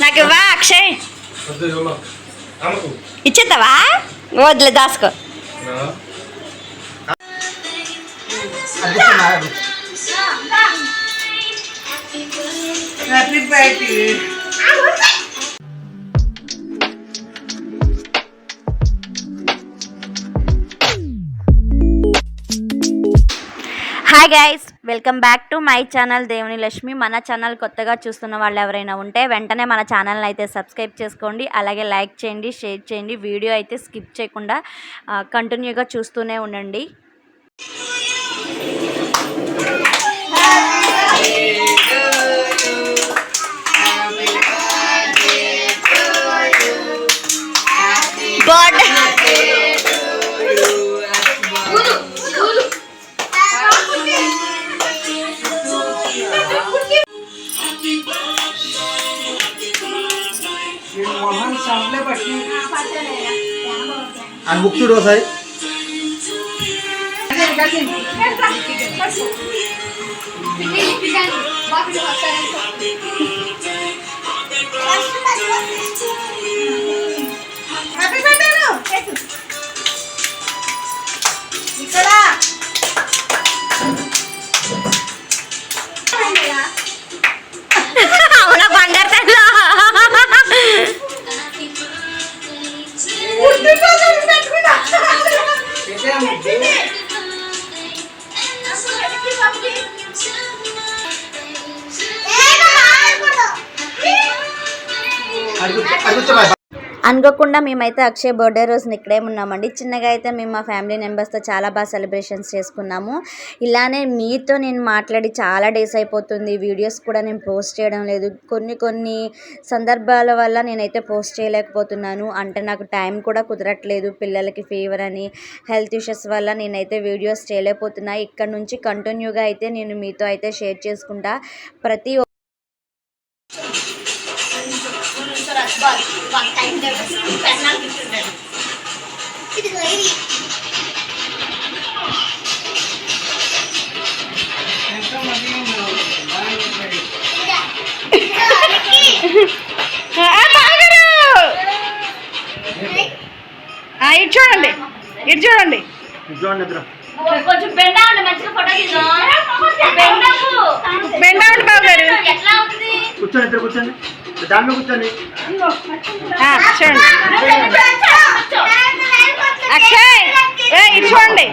నాకు ఇవ్వా అక్షయ్? ఇచ్చేస్తావా వదిలే దాసుకో. Happy birthday hi guys welcome back to my channel దేవుని లక్ష్మి మన ఛానల్ కొత్తగా చూస్తున్న వాళ్ళు ఎవరైనా ఉంటే వెంటనే మన ఛానల్ని అయితే సబ్స్క్రైబ్ చేసుకోండి. అలాగే లైక్ చేయండి షేర్ చేయండి. వీడియో అయితే స్కిప్ చేయకుండా కంటిన్యూగా చూస్తూనే ఉండండి. మొహం సంపలే పట్టి అని బుక్ చూడు ఒకసారి హ్యాపీ 내가 뭐 아이고 아, 이거 좀 아, 봐. అనుకోకుండా మేమైతే అక్షయ్ బర్త్డే రోజున ఇక్కడే ఉన్నామండి. చిన్నగా అయితే మేము మా ఫ్యామిలీ మెంబర్స్తో చాలా బాగా సెలబ్రేషన్స్ చేసుకున్నాము. ఇలానే మీతో నేను మాట్లాడి చాలా డేస్ అయిపోతుంది. వీడియోస్ కూడా నేను పోస్ట్ చేయడం లేదు. కొన్ని కొన్ని సందర్భాల వల్ల నేనైతే పోస్ట్ చేయలేకపోతున్నాను. అంటే నాకు టైం కూడా కుదరట్లేదు. పిల్లలకి ఫీవర్ అని హెల్త్ ఇష్యూస్ వల్ల నేనైతే వీడియోస్ చేయలేకపోతున్నా. ఇక్కడ నుంచి కంటిన్యూగా అయితే నేను మీతో అయితే షేర్ చేసుకుంటా. ప్రతి ఇటు చూడండి. ఇటు చూడండి. చూడండి కొంచెం బెండ మంచిగా ఫోటో తీద్దాం. కూర్చోండి ఇద్దరు కూర్చోండి దాని మీద కూర్చోండి ఆ, చూడండి అక్షయ్ ఏ ఇటు చూడండి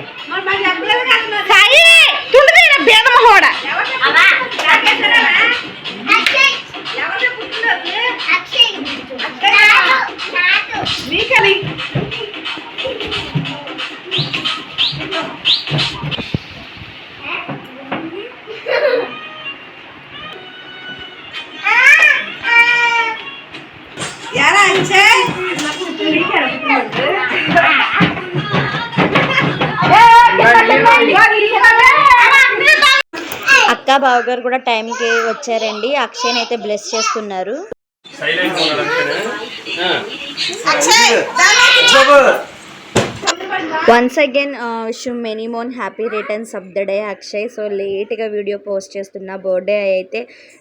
సాయి తుండిది భేద అక్క బావగారు కూడా టైంకి వచ్చారండి. అక్షయ్ని అయితే బ్లెస్ చేస్తున్నారు. Silent once again wish many more happy returns of the day Akshay. So లేట్గా వీడియో పోస్ట్ చేస్తున్నా బర్త్డే అయితే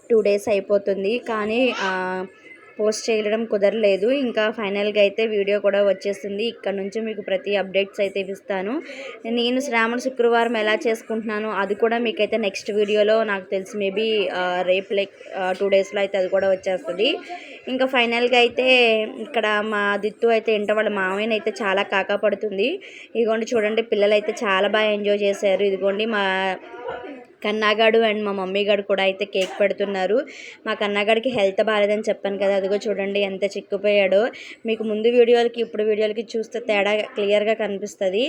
టూ డేస్ అయిపోతుంది. కానీ పోస్ట్ చేయడం కుదరలేదు. ఇంకా ఫైనల్గా అయితే వీడియో కూడా వచ్చేస్తుంది ఇక్కడ నుంచి మీకు ప్రతి అప్డేట్స్ అయితే ఇస్తాను. నేను శ్రావణ శుక్రవారం ఎలా చేసుకుంటున్నాను అది కూడా మీకైతే నెక్స్ట్ వీడియోలో నాకు తెలిసి మేబీ రేపు లైక్ టూ డేస్లో అయితే అది కూడా వచ్చేస్తుంది. ఇంకా ఫైనల్గా అయితే ఇక్కడ మా దిత్తు అయితే ఇంట వాళ్ళ మామయ్యని అయితే చాలా కాకా పడుతుంది ఇదిగోండి చూడండి పిల్లలు అయితే చాలా బాగా ఎంజాయ్ చేశారు. ఇదిగోండి మా కన్నాగాడు అండ్ మా మమ్మీ గారు కూడా అయితే కేక్ పెడుతున్నారు. మా కన్నాగాడికి హెల్త్ బాగాలేదని చెప్పాను కదా అదిగో చూడండి ఎంత చిక్కుపోయాడో. మీకు ముందు వీడియోలకి ఇప్పుడు వీడియోలకి చూస్తే తేడా క్లియర్గా కనిపిస్తుంది.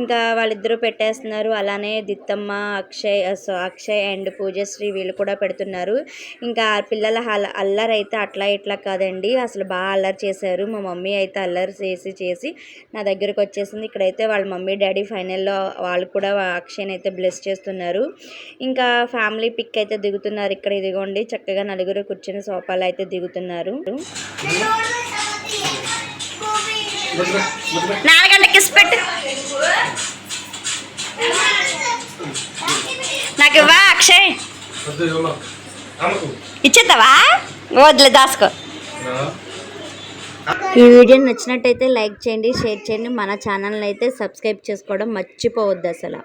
ఇంకా వాళ్ళిద్దరూ పెట్టేస్తున్నారు. అలానే దిత్తమ్మ అక్షయ్ సో అక్షయ్ అండ్ పూజశ్రీ వీళ్ళు కూడా పెడుతున్నారు. ఇంకా ఆ పిల్లల హల అల్లరి అయితే అట్లా ఇట్లా కాదండి. అసలు బాగా అల్లరి చేశారు. మా మమ్మీ అయితే అల్లరి చేసి చేసి నా దగ్గరకు వచ్చేసింది. ఇక్కడైతే వాళ్ళ మమ్మీ డాడీ ఫైనల్లో వాళ్ళు కూడా అక్షయ్ని అయితే బ్లెస్ చేస్తున్నారు. ఇంకా ఫ్యామిలీ పిక్ అయితే దిగుతున్నారు. ఇక్కడ ఇదిగోండి చక్కగా నలుగురు కూర్చుని సోఫాలు అయితే దిగుతున్నారు. నాలుగంట కిస్ పెట్టు. నాకు ఇవ్వా అక్షయ్? ఇచ్చేస్తావా వదిలే దాసుకో. ఈ వీడియో నచ్చినట్టయితే లైక్ చేయండి షేర్ చేయండి. మన ఛానల్ని అయితే సబ్స్క్రైబ్ చేసుకోవడం మర్చిపోవద్దు అసలు.